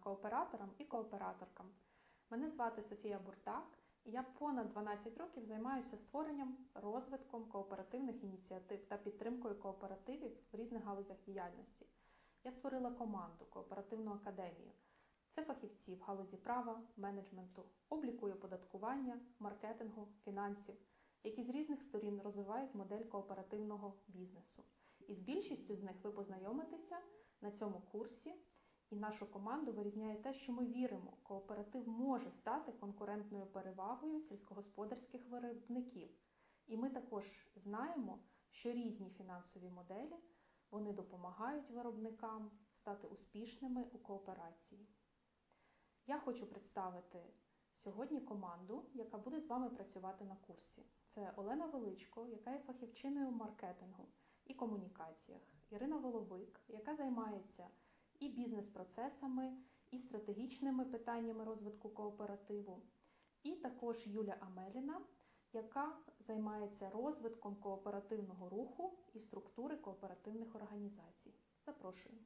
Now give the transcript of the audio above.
кооператорам і кооператоркам. Мене звати Софія Буртак, і я понад 12 років займаюся створенням, розвитком кооперативних ініціатив та підтримкою кооперативів в різних галузях діяльності. Я створила команду Кооперативну академію. Це фахівці в галузі права, менеджменту, обліку і оподаткування, маркетингу, фінансів, які з різних сторін розвивають модель кооперативного бізнесу. І з більшістю з них ви познайомитеся на цьому курсі. І нашу команду вирізняє те, що ми віримо, кооператив може стати конкурентною перевагою сільськогосподарських виробників. І ми також знаємо, що різні фінансові моделі вони допомагають виробникам стати успішними у кооперації. Я хочу представити сьогодні команду, яка буде з вами працювати на курсі. Це Олена Величко, яка є фахівчиною маркетингу і комунікаціях, Ірина Воловик, яка займається і бізнес-процесами, і стратегічними питаннями розвитку кооперативу, і також Юля Амеліна, яка займається розвитком кооперативного руху і структури кооперативних організацій. Запрошую.